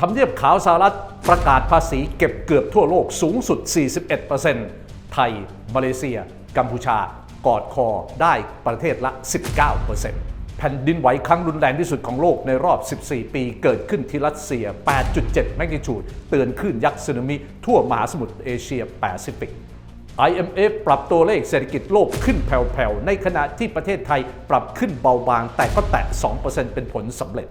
ทำเนียบขาวสหรัฐประกาศภาษีเก็บเกือบทั่วโลกสูงสุด 41%ไทย มาเลเซีย กัมพูชา กอดคอได้ประเทศละ 19%แผ่นดินไหวครั้งรุนแรงที่สุดของโลกในรอบ 14 ปีเกิดขึ้นที่รัสเซีย 8.7 แมกนิจูด เตือนคลื่นยักษ์สึนามิทั่วมหาสมุทรเอเชียแปซิฟิก IMF ปรับตัวเลขเศรษฐกิจโลกขึ้นแผ่วๆ ในขณะที่ประเทศไทยปรับขึ้นเบาบางแต่ก็แตะ 2%เป็นผลสำเร็จ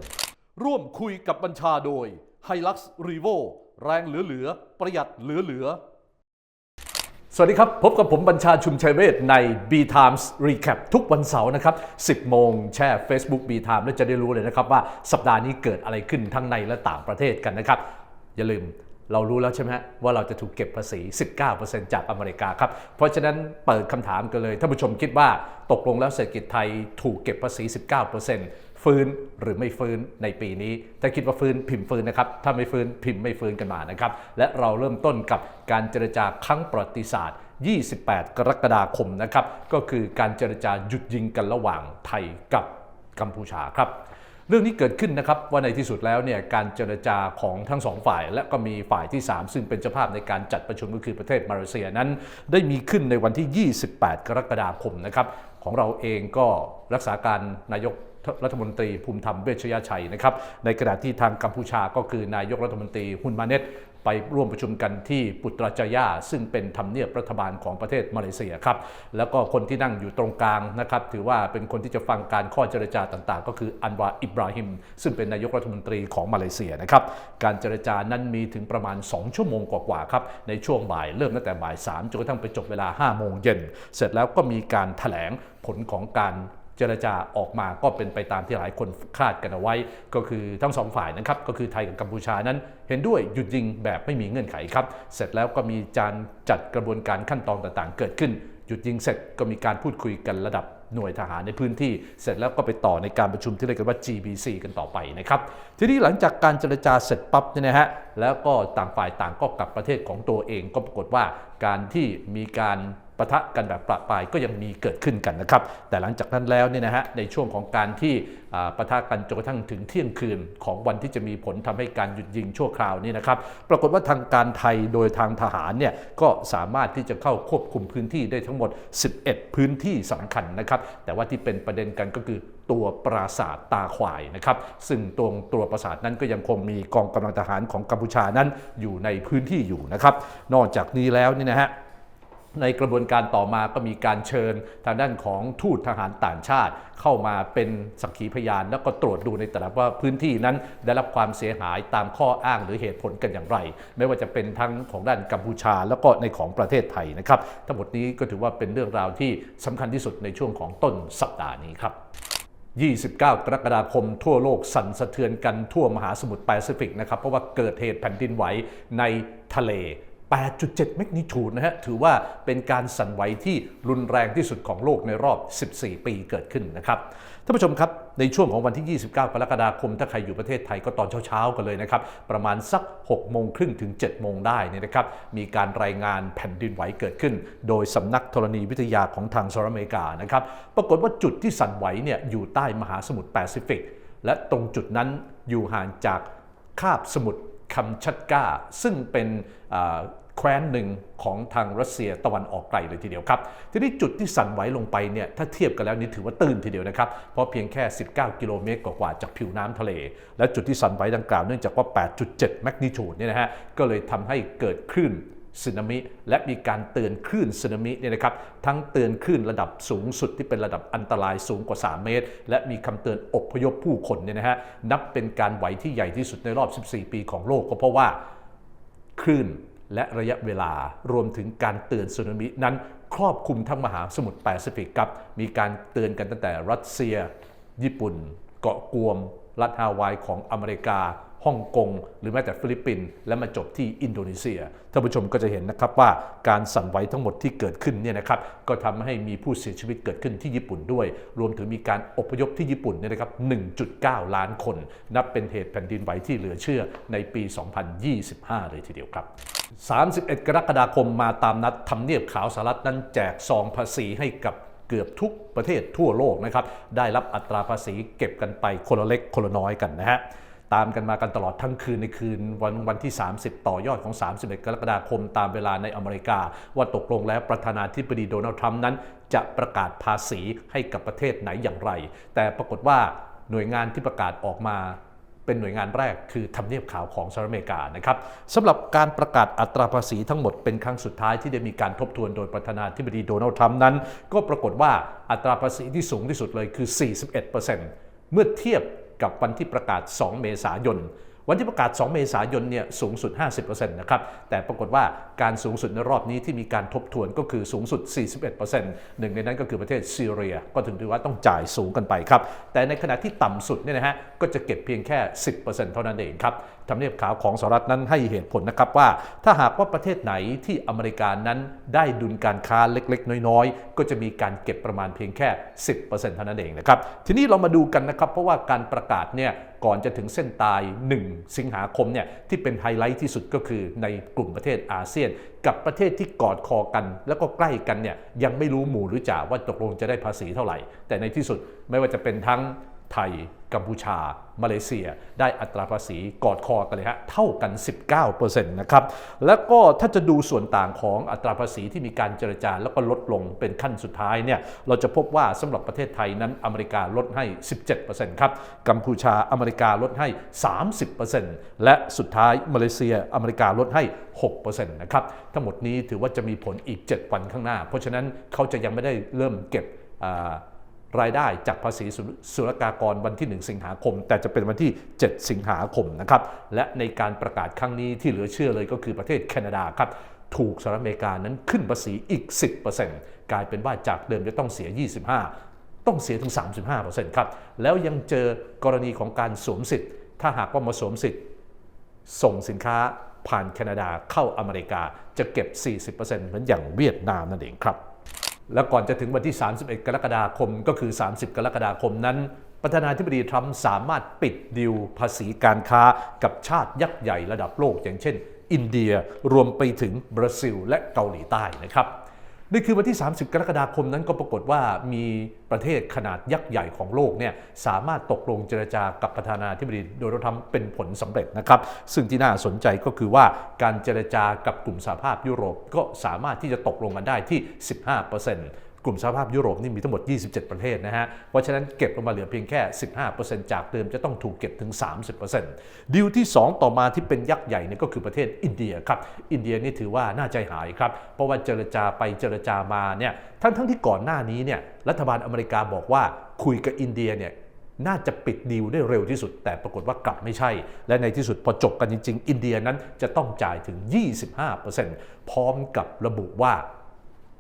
ร่วมคุยกับบัญชาโดย Hilux Revo แรงเหลือๆ ประหยัดเหลือๆ สวัสดีครับ พบกับผมบัญชาชุมชัยเวทใน B Times Recap ทุกวันเสาร์นะครับ 10 โมงแช่ Facebook B Time แล้วจะได้รู้เลยนะครับว่าสัปดาห์นี้เกิดอะไรขึ้นทั้งในและต่างประเทศกันนะครับ อย่าลืมเรารู้แล้วใช่ไหมฮะว่าเราจะถูกเก็บภาษี 19%จากอเมริกาครับ เพราะฉะนั้นเปิดคำถามกันเลยท่านผู้ชมคิดว่าตกลงแล้วเศรษฐกิจไทยถูกเก็บภาษี 19% ฟื้นหรือไม่ฟื้นในปีนี้ ถ้าคิดว่าฟื้นพิมพ์ฟื้นนะครับ ถ้าไม่ฟื้นพิมพ์ไม่ฟื้นกันมานะครับ และเราเริ่มต้นกับการเจรจาครั้งประวัติศาสตร์ 28 กรกฎาคมนะครับ ก็คือการเจรจาหยุดยิงกันระหว่างไทยกับกัมพูชาครับเรื่องนี้เกิดขึ้นนะครับว่าในที่สุดแล้วเนี่ยการเจรจาของทั้งสองฝ่าย และก็มีฝ่ายที่ 3 ซึ่งเป็นเจ้าภาพในการจัดประชุมก็คือประเทศมาเลเซียนั้น ได้มีขึ้นในวันที่ 28 กรกฎาคมนะครับของเราเองก็รักษาการนายก รัฐมนตรีภูมิธรรมเวชยชัยนะครับ ในขณะที่ทางกัมพูชาก็คือนายกรัฐมนตรีฮุนมาเนตไปร่วมประชุมกันที่ปุตรจายาซึ่งเป็นทำเนียบรัฐบาลของประเทศมาเลเซียครับ แล้วก็คนที่นั่งอยู่ตรงกลางนะครับ ถือว่าเป็นคนที่จะฟังการข้อเจรจาต่างๆ ก็คืออันวาอิบราฮิม ซึ่งเป็นนายกรัฐมนตรีของมาเลเซียนะครับ การเจรจานั้นมีถึงประมาณ 2 ชั่วโมงกว่าๆครับ ในช่วงบ่ายเริ่มตั้งแต่บ่าย3จนกระทั่งไปจบเวลา 5 โมงเย็น เสร็จแล้วก็มีการแถลงผลของการ เจรจาออกมาก็เป็นไปตามที่หลายคนคาดกันเอาไว้ ก็คือทั้งสองฝ่ายนะครับ ก็คือไทยกับกัมพูชานั้น เห็นด้วยหยุดยิงแบบไม่มีเงื่อนไขครับ เสร็จแล้วก็มีการจัดกระบวนการขั้นตอนต่างๆ เกิดขึ้น หยุดยิงเสร็จก็มีการพูดคุยกันระดับหน่วยทหารในพื้นที่เสร็จแล้วก็ไปต่อในการประชุมที่เรียกกันว่า GBC กันต่อไปนะครับ ทีนี้หลังจากการเจรจาเสร็จปั๊บเนี่ยนะฮะแล้วก็ต่างฝ่ายต่างก็กลับประเทศของตัวเองก็ปรากฏว่าการที่มีการ ปะทะกันแบบประปรายก็ยังมีเกิดขึ้นกันนะครับ แต่หลังจากนั้นแล้วเนี่ยนะฮะในช่วงของการที่ปะทะกันจนกระทั่งถึงเที่ยงคืนของวันที่จะมีผลทำให้การหยุดยิงชั่วคราวนี้นะครับ ปรากฏว่าทางการไทยโดยทางทหารเนี่ยก็สามารถที่จะเข้าควบคุมพื้นที่ได้ทั้งหมด 11 พื้นที่สำคัญนะครับ แต่ว่าที่เป็นประเด็นกันก็คือตัวปราสาทตาควายนะครับ ซึ่งตรงตัวปราสาทนั้นก็ยังคงมีกองกำลังทหารของกัมพูชานั้นอยู่ในพื้นที่อยู่นะครับ นอกจากนี้แล้วนี่นะฮะ ในกระบวนการต่อมาก็มีการเชิญทางด้านของทูตทหารต่างชาติ เข้ามาเป็นสักขีพยาน แล้วก็ตรวจดูในแต่ละว่าพื้นที่นั้นได้รับความเสียหายตามข้ออ้างหรือเหตุผลกันอย่างไร ไม่ว่าจะเป็นทั้งของด้านกัมพูชา แล้วก็ในของประเทศไทยนะครับ ทั้งหมดนี้ก็ถือว่าเป็นเรื่องราวที่สำคัญที่สุดในช่วงของต้นสัปดาห์นี้ครับ29 กรกฎาคมทั่วโลกสั่นสะเทือนกันทั่วมหาสมุทรแปซิฟิกนะครับเพราะว่าเกิดเหตุแผ่นดินไหวในทะเล 8.7แมกนิจูดนะฮะ ถือว่าเป็นการสั่นไหวที่รุนแรงที่สุดของโลกในรอบ 14 ปีเกิดขึ้นนะครับ ท่านผู้ชมครับ ในช่วงของวันที่ 29 กรกฎาคม ถ้าใครอยู่ประเทศไทยก็ตอนเช้าๆ กันเลยนะครับ ประมาณสัก 6 โมงครึ่งถึง 7 โมงได้นี่นะครับ มีการรายงานแผ่นดินไหวเกิดขึ้น โดยสำนักธรณีวิทยาของทางสหรัฐอเมริกานะครับ ปรากฏว่าจุดที่สั่นไหวเนี่ยอยู่ใต้มหาสมุทรแปซิฟิก และตรงจุดนั้นอยู่ห่างจากคาบสมุทรคัมชัตกาซึ่งเป็น แคว้นหนึ่งของทางรัสเซียตะวันออกไกลเลยทีเดียวครับ ทีนี้จุดที่สั่นไหวลงไปเนี่ยถ้าเทียบกันแล้วนี่ถือว่าตื้นทีเดียวนะครับ เพราะเพียงแค่ 19 กิโลเมตรกว่าจากผิวน้ำทะเล และจุดที่สั่นไหวดังกล่าวเนื่องจากว่า 8.7 แมกนิจูดเนี่ยนะฮะก็เลยทำให้เกิดคลื่นสึนามิและมีการเตือนคลื่นสึนามิเนี่ยนะครับทั้งเตือนคลื่นระดับสูงสุดที่เป็นระดับอันตรายสูงกว่า 3 เมตร และมีคำเตือนอพยพผู้คนเนี่ยนะฮะนับเป็นการไหวที่ใหญ่ที่สุดในรอบ 14 ปีของโลกก็เพราะว่าคลื่น และระยะเวลารวมถึงการเตือนสึนามินั้นครอบคลุมทั้งมหาสมุทรแปซิฟิกครับ มีการเตือนกันตั้งแต่รัสเซีย ญี่ปุ่น เกาะกวม รัฐฮาวายของอเมริกาฮ่องกง หรือแม้แต่ฟิลิปปินส์และมาจบที่อินโดนีเซียท่านผู้ชมก็จะเห็นนะครับว่าการสั่นไหวทั้งหมดที่เกิดขึ้นเนี่ยนะครับก็ทำให้มีผู้เสียชีวิตเกิดขึ้นที่ญี่ปุ่นด้วย รวมถึงมีการอพยพที่ญี่ปุ่นเนี่ยนะครับ 1.9 ล้านคน นับเป็นเหตุแผ่นดินไหวที่เหลือเชื่อในปี 2025 เลยทีเดียวครับ 31 กรกฎาคมมาตามนัดทำเนียบขาวสหรัฐนั้นแจกซองภาษีให้กับเกือบทุกประเทศทั่วโลกนะครับ ได้รับอัตราภาษีเก็บกันไปคนละเล็กคนละน้อยกันนะฮะ ตามกันมากันตลอดทั้งคืนในคืนวันวันที่ 30 ต่อยอดของ 31 กรกฎาคมตามเวลาในอเมริกา ว่าตกลงแล้วประธานาธิบดีโดนัลด์ทรัมป์นั้น จะประกาศภาษีให้กับประเทศไหนอย่างไร แต่ปรากฏว่าหน่วยงานที่ประกาศออกมา เป็นหน่วยงานแรกคือทำเนียบขาวของสหรัฐอเมริกานะครับสำหรับการประกาศอัตราภาษีทั้งหมดเป็นครั้งสุดท้ายที่ได้มีการทบทวนโดยประธานาธิบดีโดนัลด์ทรัมป์นั้น ก็ปรากฏว่าอัตราภาษีที่สูงที่สุดเลยคือ 41%เมื่อเทียบกับวันที่ประกาศ 2 เมษายน วันที่ประกาศ 2 เมษายนเนี่ยสูงสุด 50%นะครับ แต่ปรากฏว่าการสูงสุดในรอบนี้ที่มีการทบทวนก็คือสูงสุด 41%หนึ่งในนั้นก็คือประเทศซีเรีย ก็ถึงถือว่าต้องจ่ายสูงกันไปครับ แต่ในขณะที่ต่ำสุดเนี่ยนะฮะก็จะเก็บเพียงแค่ 10%เท่านั้นเองครับ ทำเนียบขาวของสหรัฐนั้นให้เหตุผลนะครับว่า ถ้าหากว่าประเทศไหนที่อเมริกานั้นได้ดุลการค้าเล็กๆ น้อยๆ ก็จะมีการเก็บประมาณเพียงแค่ 10%เท่านั้นเองนะครับ ทีนี้เรามาดูกันนะครับ เพราะว่าการประกาศเนี่ยก่อนจะถึงเส้นตาย 1 สิงหาคมเนี่ยที่เป็นไฮไลท์ที่สุดก็คือในกลุ่มประเทศอาเซียน กับประเทศที่กอดคอกัน แล้วก็ใกล้กันเนี่ยยังไม่รู้หมู่หรือจ่าว่าตกลงจะได้ภาษีเท่าไหร่ แต่ในที่สุดไม่ว่าจะเป็นทั้งไทย กัมพูชา มาเลเซีย ได้อัตราภาษีกอดคอกันเลยฮะเท่ากัน 19%นะครับแล้วก็ถ้าจะดูส่วนต่างของอัตราภาษีที่มีการเจรจาแล้วก็ลดลงเป็นขั้นสุดท้ายเนี่ยเราจะพบว่าสำหรับประเทศไทยนั้นอเมริกาลดให้ 17%ครับกัมพูชาอเมริกาลดให้ 30%และสุดท้ายมาเลเซียอเมริกาลดให้ 6%นะครับทั้งหมดนี้ถือว่าจะมีผลอีก 7 วันข้างหน้า เพราะฉะนั้นเขาจะยังไม่ได้เริ่มเก็บ รายได้จากภาษีศุลกากรวันที่ 1 สิงหาคม แต่จะเป็นวันที่ 7 สิงหาคมนะครับ และในการประกาศครั้งนี้ที่เหลือเชื่อเลยก็คือประเทศแคนาดาครับ ถูกสหรัฐอเมริกานั้นขึ้นภาษีอีก 10%กลายเป็นว่าจากเดิมจะต้องเสีย 25 ต้องเสียถึง 35%ครับ แล้วยังเจอกรณีของการสวมสิทธิ์ ถ้าหากว่ามาสวมสิทธิ์ ส่งสินค้าผ่านแคนาดาเข้าอเมริกาจะเก็บ 40%เหมือนอย่างเวียดนามนั่นเองครับ และก่อนจะถึงวันที่ 31 กรกฎาคมก็คือ 30 กรกฎาคมนั้น ประธานาธิบดีทรัมป์สามารถปิดดิวภาษีการค้ากับชาติยักษ์ใหญ่ระดับโลก อย่างเช่น อินเดียรวมไปถึงบราซิล และเกาหลีใต้นะครับ นี่คือวันที่ 30 กรกฎาคมนั้นก็ปรากฏว่ามีประเทศขนาดยักษ์ใหญ่ของโลกเนี่ยสามารถตกลงเจรจากับประธานาธิบดีโดนัลด์ทรัมป์เป็นผลสำเร็จนะครับ ซึ่งที่น่าสนใจก็คือว่าการเจรจากับกลุ่มสหภาพยุโรปก็สามารถที่จะตกลงกันได้ที่ 15% กลุ่มสหภาพยุโรปนี่มีทั้งหมด 27 ประเทศนะฮะ เพราะฉะนั้นเก็บลงมาเหลือเพียงแค่ 15%จากเดิมจะต้องถูกเก็บถึง 30%ดีลที่ 2 ต่อมาที่เป็นยักษ์ใหญ่นี่ก็คือประเทศอินเดียครับ อินเดียนี่ถือว่าน่าใจหายครับ เพราะว่าเจรจาไปเจรจามาเนี่ย ทั้งทั้งที่ก่อนหน้านี้เนี่ย รัฐบาลอเมริกาบอกว่าคุยกับอินเดียเนี่ยน่าจะปิดดีลได้เร็วที่สุด แต่ปรากฏว่ากลับไม่ใช่ และในที่สุดพอจบกันจริง ๆ อินเดียนั้นจะต้องจ่ายถึง 25%พร้อมกับระบุว่า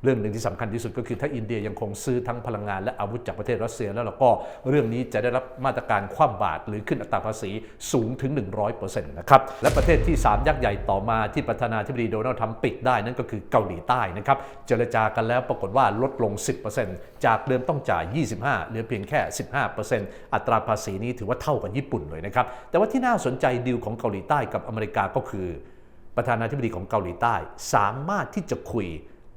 เรื่องหนึ่งที่สำคัญที่สุดก็คือถ้าอินเดียยังคงซื้อทั้งพลังงานและอาวุธจากประเทศรัสเซีย แล้วเราก็เรื่องนี้จะได้รับมาตรการคว่ำบาตรหรือขึ้นอัตราภาษีสูงถึง 100%นะครับและประเทศที่ 3 ยักษ์ใหญ่ต่อมาที่ประธานาธิบดีโดนัลด์ทรัมป์ปิดได้นั่นก็คือเกาหลีใต้นะครับเจรจากันแล้วปรากฏว่าลดลง 10%จากเดิมต้องจ่าย 25 เหลือเพียงแค่ 15%อัตราภาษีนี้ถือว่าเท่ากับญี่ปุ่นเลยนะครับแต่ว่าที่น่าสนใจดีลของเกาหลีใต้กับอเมริกาก็คือ ประธานาธิบดีของเกาหลีใต้สามารถที่จะคุย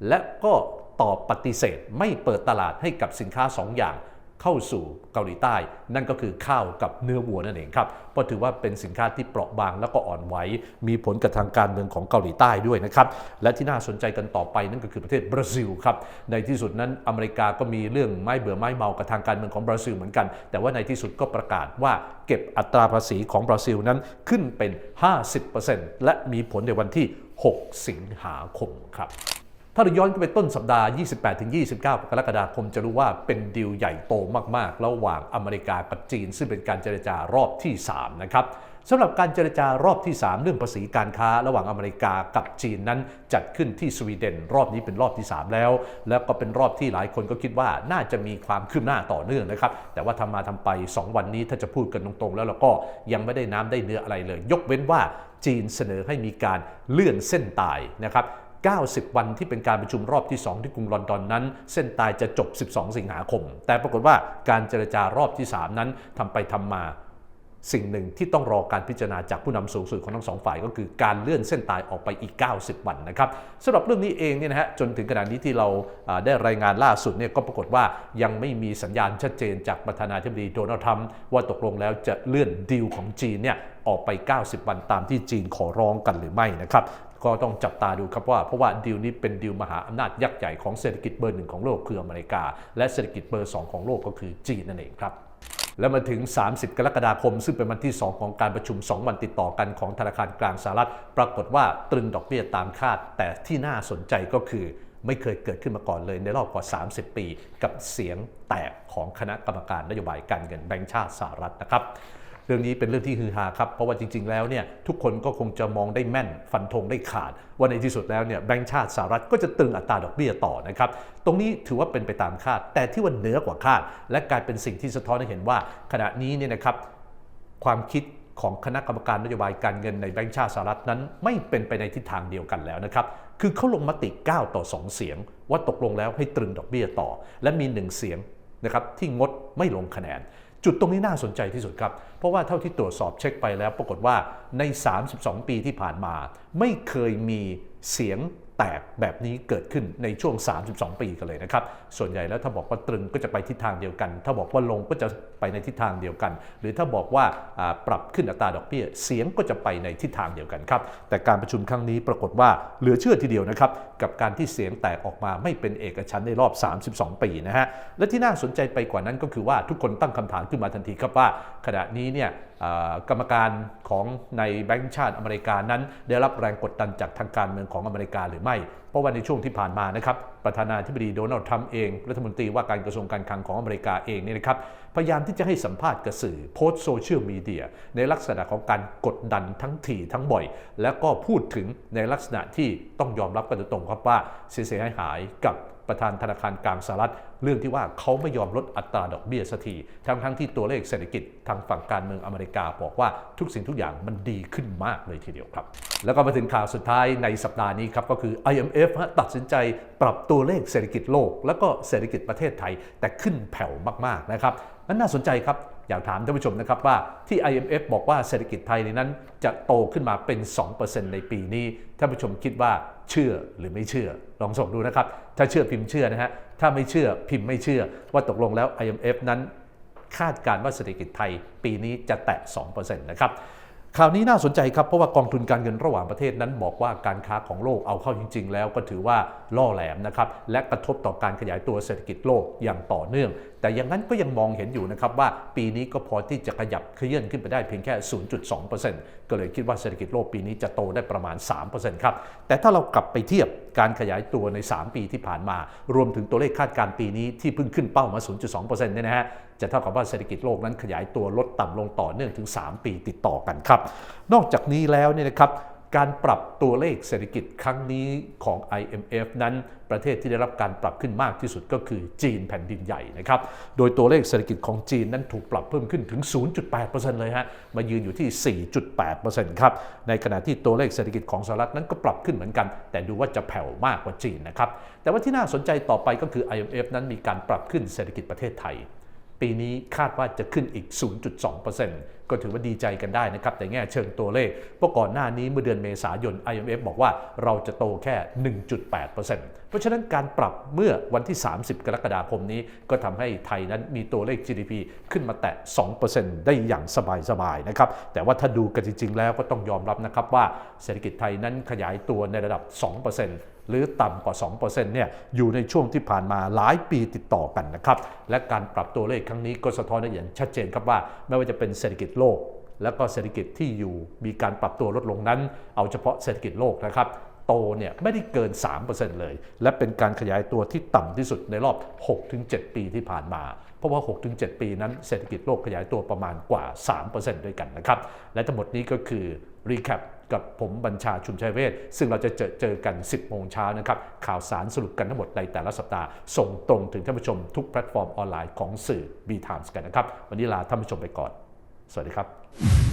และก็ตอบปฏิเสธไม่เปิดตลาดให้กับสินค้า 2ออย่างเข้าสู่เกาหลีใต้ นั่นก็คือข้าวกับเนื้อวัวนั่นเองครับเพราะถือว่าเป็นสินค้าที่เปราะบางแล้วก็อ่อนไหวมีผลกับทางการเมืองของเกาหลีใต้ด้วยนะครับ และที่น่าสนใจกันต่อไปนั่นก็คือประเทศบราซิลครับในที่สุดนั้นอเมริกาก็มีเรื่องไม้เบื่อไม้เมากับทางการเมืองของบราซิลเหมือนกัน แต่ว่าในที่สุดก็ประกาศว่าเก็บอัตราภาษีของบราซิลนั้นขึ้นเป็น 50%และมีผลในวันที่ 6 สิงหาคมครับ ถ้าเราย้อนไปต้นสัปดาห์ 28-29 กรกฎาคมจะรู้ว่าเป็นดีลใหญ่โตมากๆ ระหว่างอเมริกากับจีน ซึ่งเป็นการเจรจารอบที่ 3 นะครับสำหรับการเจรจารอบที่ 3 เรื่องภาษีการค้า ระหว่างอเมริกากับจีนนั้นจัดขึ้นที่สวีเดน รอบนี้เป็นรอบที่ 3 แล้ว แล้วก็เป็นรอบที่หลายคนก็คิดว่าน่าจะมีความคืบหน้าต่อเนื่องนะครับ แต่ว่าทำมาทำไป 2 วันนี้ถ้าจะพูดกันตรงๆ แล้วเราก็ยังไม่ได้น้ำได้เนื้ออะไรเลย ยกเว้นว่าจีนเสนอให้มีการเลื่อนเส้นตายนะครับ 90 วันที่เป็นการประชุมรอบที่ 2 ที่กรุงลอนดอนนั้น เส้นตายจะจบ 12 สิงหาคม แต่ปรากฏว่าการเจรจารอบที่ 3 นั้นทำไปทำมาสิ่งหนึ่งที่ต้องรอการพิจารณาจากผู้นำสูงสุดของทั้งสองฝ่ายก็คือการเลื่อนเส้นตายออกไปอีก 90 วันนะครับสำหรับเรื่องนี้เองเนี่ยนะฮะจนถึงขณะนี้ที่เราได้รายงานล่าสุดเนี่ยก็ปรากฏว่ายังไม่มีสัญญาณชัดเจนจากประธานาธิบดีโดนัลด์ทรัมป์ว่าตกลงแล้วจะเลื่อนดีลของจีนเนี่ยออกไป 90 วันตามที่จีนขอร้องกันหรือไม่นะครับ ก็ต้องจับตาดูครับว่าเพราะว่าดีลนี้เป็นดีลมหาอำนาจยักษ์ใหญ่ของเศรษฐกิจเบอร์หนึ่งของโลกคืออเมริกา และเศรษฐกิจเบอร์สองของโลกก็คือจีนนั่นเองครับแล้วมาถึง 30 กรกฎาคม ซึ่งเป็นวันที่ 2 ของการประชุม 2 วันติดต่อกันของธนาคารกลางสหรัฐ ปรากฏว่าตรึงดอกเบี้ยตามคาด แต่ที่น่าสนใจก็คือไม่เคยเกิดขึ้นมาก่อนเลยในรอบกว่า 30 ปี กับเสียงแตกของคณะกรรมการนโยบายการเงินแบงก์ชาติสหรัฐนะครับ เรื่องนี้เป็นเรื่องที่ฮือฮาครับ เพราะว่าจริง ๆ แล้วเนี่ยทุกคนก็คงจะมองได้แม่นฟันธงได้ขาด ว่าในที่สุดแล้วเนี่ยแบงก์ชาติสหรัฐก็จะตึงอัตราดอกเบี้ยต่อนะครับ ตรงนี้ถือว่าเป็นไปตามคาด แต่ที่ว่าเหนือกว่าคาด และกลายเป็นสิ่งที่สะท้อนให้เห็นว่า ขณะนี้เนี่ยนะครับความคิดของคณะกรรมการนโยบายการเงินในแบงก์ชาติสหรัฐนั้นไม่เป็นไปในทิศทางเดียวกันแล้วนะครับ คือเขาลงมติ 9 ต่อ 2 เสียง ว่าตกลงแล้วให้ตรึงดอกเบี้ยต่อ และมี 1 เสียงนะครับที่งดไม่ลงคะแนน จุดตรงนี้น่าสนใจที่สุดครับ เพราะว่าเท่าที่ตรวจสอบเช็คไปแล้วปรากฏว่าใน 32 ปีที่ผ่านมา ไม่เคยมีเสียงแตกแบบนี้เกิดขึ้นในช่วง 32 ปีกันเลยนะครับ ส่วนใหญ่แล้วถ้าบอกว่าตรึงก็จะไปทิศทางเดียวกัน ถ้าบอกว่าลงก็จะ ไปในทิศทางเดียวกัน หรือถ้าบอกว่าปรับขึ้นอัตราดอกเบี้ยเสียงก็จะไปในทิศทางเดียวกันครับแต่การประชุมครั้งนี้ปรากฏว่าเหลือเชื่อทีเดียวนะครับกับการที่เสียงแตกออกมาไม่เป็นเอกฉันในรอบ 32 ปีนะฮะและที่น่าสนใจไปกว่านั้นก็คือว่าทุกคนตั้งคำถามขึ้นมาทันทีครับว่า ขณะนี้เนี่ยกรรมการของในแบงก์ชาติอเมริกานั้น ได้รับแรงกดดันจากทางการเมืองของอเมริกาหรือไม่เพราะว่าในช่วงที่ผ่านมานะครับประธานาธิบดีโดนัลด์ทรัมป์เองรัฐมนตรีว่าการกระทรวงการคลังของอเมริกาเองเนี่ยนะครับพยายามที่จะให้สัมภาษณ์กับสื่อโพสต์โซเชียลมีเดียในลักษณะของการกดดันทั้งถี่ทั้งบ่อย และก็พูดถึงในลักษณะที่ต้องยอมรับกันตรงครับว่าเสียหายกับ ประธานธนาคารกลางสหรัฐ เรื่องที่ว่าเขาไม่ยอมลดอัตราดอกเบี้ยสักทีทั้งทั้งที่ตัวเลขเศรษฐกิจทางฝั่งการเมืองอเมริกาบอกว่าทุกสิ่งทุกอย่างมันดีขึ้นมากเลยทีเดียวครับ แล้วก็มาถึงข่าวสุดท้ายในสัปดาห์นี้ครับก็คือ IMF ตัดสินใจปรับตัวเลขเศรษฐกิจโลก แล้วก็เศรษฐกิจประเทศไทย แต่ขึ้นแผ่วมากๆนะครับนั้นน่าสนใจครับอยากถามท่านผู้ชมนะครับว่าที่ IMF บอกว่าเศรษฐกิจไทยในนั้นจะโตขึ้นมาเป็น 2%ในปีนี้ท่านผู้ชมคิดว่าเชื่อหรือไม่เชื่อ ลองส่งดูนะครับ ถ้าเชื่อพิมพ์เชื่อนะฮะ ถ้าไม่เชื่อพิมพ์ไม่เชื่อ ว่าตกลงแล้ว IMF นั้นคาดการณ์ว่าเศรษฐกิจไทย ปีนี้จะแตะ 2%นะครับข่าวนี้น่าสนใจครับ เพราะว่ากองทุนการเงินระหว่างประเทศนั้นบอกว่าการค้าของโลกเอาเข้าจริง ๆ แล้วก็ถือว่าล่อแหลมนะครับ และกระทบต่อการขยายตัวเศรษฐกิจโลกอย่างต่อเนื่อง แต่อย่างนั้นก็ยังมองเห็นอยู่นะครับว่าปีนี้ก็พอที่จะขยับเคลื่อนขึ้นไปได้เพียงแค่ 0.2% ก็เลยคิดว่าเศรษฐกิจโลกปีนี้จะโตได้ประมาณ 3%ครับ แต่ถ้าเรากลับไปเทียบการขยายตัวใน 3 ปีที่ผ่านมา รวมถึงตัวเลขคาดการณ์ปีนี้ที่เพิ่งขึ้นเป้ามา 0.2%เนี่ยนะฮะ จะเท่ากับว่าเศรษฐกิจโลกนั้นขยายตัวลดต่ำลงต่อเนื่องถึง 3 ปีติดต่อกันครับ นอกจากนี้แล้วเนี่ยนะครับ การปรับตัวเลขเศรษฐกิจครั้งนี้ของ IMF นั้นประเทศที่ได้รับการปรับขึ้นมากที่สุดก็คือจีนแผ่นดินใหญ่นะครับ โดยตัวเลขเศรษฐกิจของจีนนั้นถูกปรับเพิ่มขึ้นถึง 0.8%เลยฮะ มายืนอยู่ที่ 4.8%ครับ ในขณะที่ตัวเลขเศรษฐกิจของสหรัฐนั้นก็ปรับขึ้นเหมือนกัน แต่ดูว่าจะแผ่วมากกว่าจีนนะครับ แต่ว่าที่น่าสนใจต่อไปก็คือ IMF นั้นมีการปรับขึ้นเศรษฐกิจประเทศไทย ปีนี้คาดว่าจะขึ้นอีก 0.2% ก็ถือว่าดีใจกันได้นะครับแต่แง่เชิงตัวเลขเพราะก่อนหน้านี้เมื่อเดือนเมษายน IMF บอกว่าเราจะโตแค่ 1.8%เพราะฉะนั้นการปรับเมื่อวันที่ 30 กรกฎาคมนี้ ก็ทำให้ไทยนั้นมีตัวเลข GDP ขึ้นมาแตะ 2%ได้อย่างสบายๆนะครับ แต่ว่าถ้าดูกันจริง ๆ แล้วก็ต้องยอมรับนะครับว่าเศรษฐกิจไทยนั้นขยายตัวในระดับ 2%หรือต่ำกว่า 2%เนี่ยอยู่ในช่วงที่ผ่านมาหลายปีติดต่อกันนะครับ และการปรับตัวเลขครั้งนี้ก็สะท้อนได้อย่างชัดเจนครับว่า ไม่ว่าจะเป็นเศรษฐกิจโลก แล้วก็เศรษฐกิจที่อยู่มีการปรับตัวลดลงนั้น เอาเฉพาะเศรษฐกิจโลกนะครับโตเนี่ยไม่ได้เกิน 3%เลย และเป็นการขยายตัวที่ต่ำที่สุดในรอบ 6-7 ปีที่ผ่านมา เพราะว่า 6-7 ปีนั้นเศรษฐกิจโลกขยายตัวประมาณกว่า 3%ด้วยกันนะครับ และทั้งหมดนี้ก็คือรีแคปกับผมบัญชาชุมชัยเวชซึ่งเราจะเจอเจอกัน 10 โมงเช้านะครับ ข่าวสารสรุปกันทั้งหมดในแต่ละสัปดาห์ ส่งตรงถึงท่านผู้ชมทุกแพลตฟอร์มออนไลน์ของสื่อ B Times กันนะครับ วันนี้ลาท่านผู้ชมไปก่อน สวัสดีครับ